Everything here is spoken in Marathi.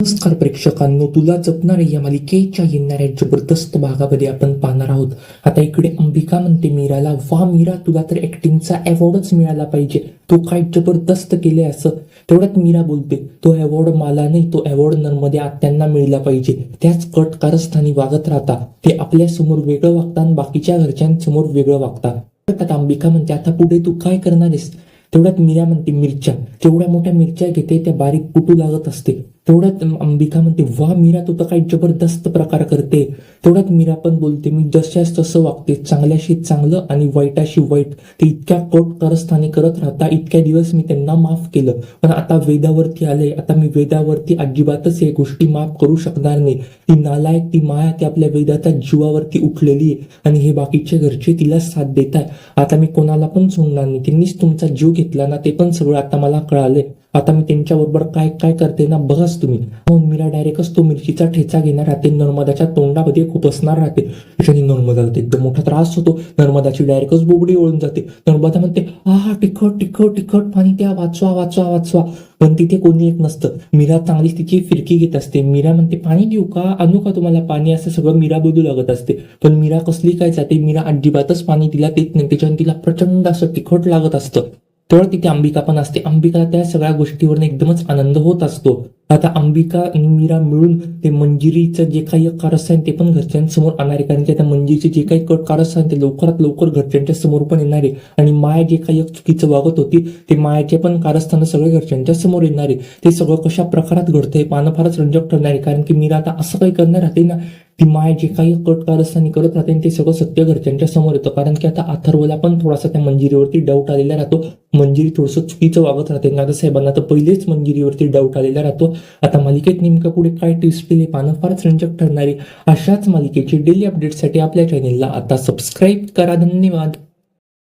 नमस्कार प्रेक्षकांनो तुला जपणारे या मालिकेच्या येणाऱ्या जबरदस्त भागामध्ये आपण पाहणार आहोत. आता इकडे अंबिका म्हणते मीराला वा मीरा तुला तर ऍक्टिंगचा अवॉर्डच मिळाला पाहिजे. तू काय जबरदस्त केले असं. तेवढ्यात मीरा बोलते तो अवॉर्ड मला नाही तो अवॉर्ड नर्मदे आत्यांना मिळला पाहिजे. त्याच कट कारस्थानी वागत राहता. ते आपल्यासमोर वेगळं वागतात आणि बाकीच्या घरच्यांसमोर वेगळं वागतात. आता अंबिका म्हणते आता पुढे तू काय करणार आहेस? तेवढ्यात मीरा म्हणते मिरच्या. तेवढ्या मोठ्या मिरच्या घेते त्या बारीक कुटू लागत असते. तेवढ्यात अंबिका म्हणते वा मीरा तू तर काही जबरदस्त प्रकार करते. तेवढ्यात मीरा पण बोलते मी जशास तसं वागते. चांगल्याशी चांगलं आणि वाईटाशी वाईट. ते इतक्या कोट करस्थाने करत राहता. इतक्या दिवस मी त्यांना माफ केलं. पण आता वेदावरती आलंय. आता मी वेदावरती अजिबातच या गोष्टी माफ करू शकणार नाही. ती नालायक ती माया ती आपल्या वेदाच्या जीवावरती उठलेली आहे. आणि हे बाकीचे घरचे तिला साथ देत आहे आता मी कोणाला पण सोडणार नाही. त्यांनीच तुमचा जीव घेतला ना ते पण सगळं आता मला कळालंय. आता मी त्यांच्याबरोबर काय काय करते ना बघाच तुम्ही. म्हणून मीरा डायरेक्टच तो मिरचीचा ठेचा घेणार राहते नर्मदाच्या तोंडामध्ये खूप असणार राहते. त्याच्याने नर्मदाला एकदम मोठा त्रास होतो. नर्मदाची डायरेक्टच बोबडी ओळून जाते. नर्मदा म्हणते हा तिखट तिखट तिखट पाणी त्या वाचवा वाचवा वाचवा. पण तिथे कोणी एक नसतं. मीरा चांगलीच तिची फिरकी घेत असते. मीरा म्हणते पाणी देऊ का? आणू का तुम्हाला पाणी? असं सगळं मीरा बोलू लागत असते. पण मीरा कसली काय जाते? मीरा अजिबातच पाणी तिला देत नाही. त्याच्याने तिला प्रचंड असं तिखट लागत असतं. तेव्हा तिथे अंबिका पण असते. अंबिका त्या सगळ्या गोष्टीवर एकदमच आनंद होत असतो. आता अंबिका आणि मीरा मिळून ते मंजिरीचं जे काही कारस्थान आहे ते पण घरच्यांसमोर आणणार आहे. कारण की आता मंजिरीचे जे काही कट कारस्थान आहे ते लवकरात लवकर घरच्यांच्या समोर पण येणार आहे. आणि माया जे काही चुकीचं वागत होती ते मायाचे पण कारस्थान सगळे घरच्यांच्या समोर येणार आहे. ते सगळं कशा प्रकारात घडतंय पानं फारच रंजक ठरणार आहे. कारण की मीरा आता असं काही करणार राहते ना ती माय जे काही कट कारस्थानी करत राहते ते सगळं सत्य घरच्यांच्या समोर येतं. कारण की आता अथर्वला पण थोडासा त्या मंजिरीवरती डाऊट आलेला राहतो. मंजिरी थोडंसं चुकीचं वागत राहते. दादासाहेबांना तर पहिलेच मंजिरीवरती डाऊट आलेला राहतो. आता मालिकेत नेमकं पुढे काय ट्विस्ट दिले पानं फारच रंजक ठरणारी अशाच मालिकेची डेली अपडेटसाठी आपल्या चॅनेलला आता सबस्क्राईब करा. धन्यवाद.